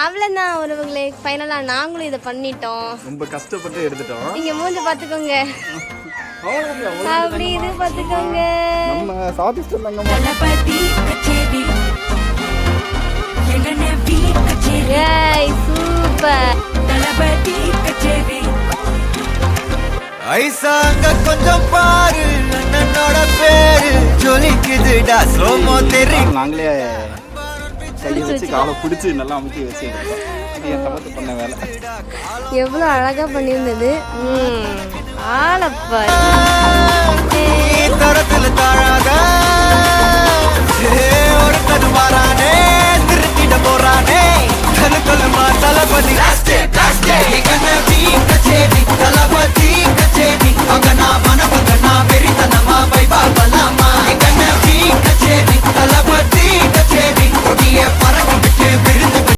அவ்வளோதான் உறவுகளே. ஃபைனலாக நாங்களும் இதை பண்ணிட்டோம். ரொம்ப கஷ்டப்பட்டு எடுத்துட்டோம். நீங்க மூஞ்ச பார்த்துக்கோங்க. அவ்வளவுதான். அப்படி இது பார்த்துக்கோங்க. நம்ம சாதிச்சு சூப்பர். ஐசாங்க கொஞ்சம் பாரு அண்ணனோட பேரு. ஜொலிக்குதுடா தெரி நாங்களே கையை வச்சு காலை பிடிச்சி நல்லா அமுக்கி வச்சு என் பண்ண வேலை. எவ்வளோ அழகா பண்ணியிருந்தது. ம் ஆளப்பாரு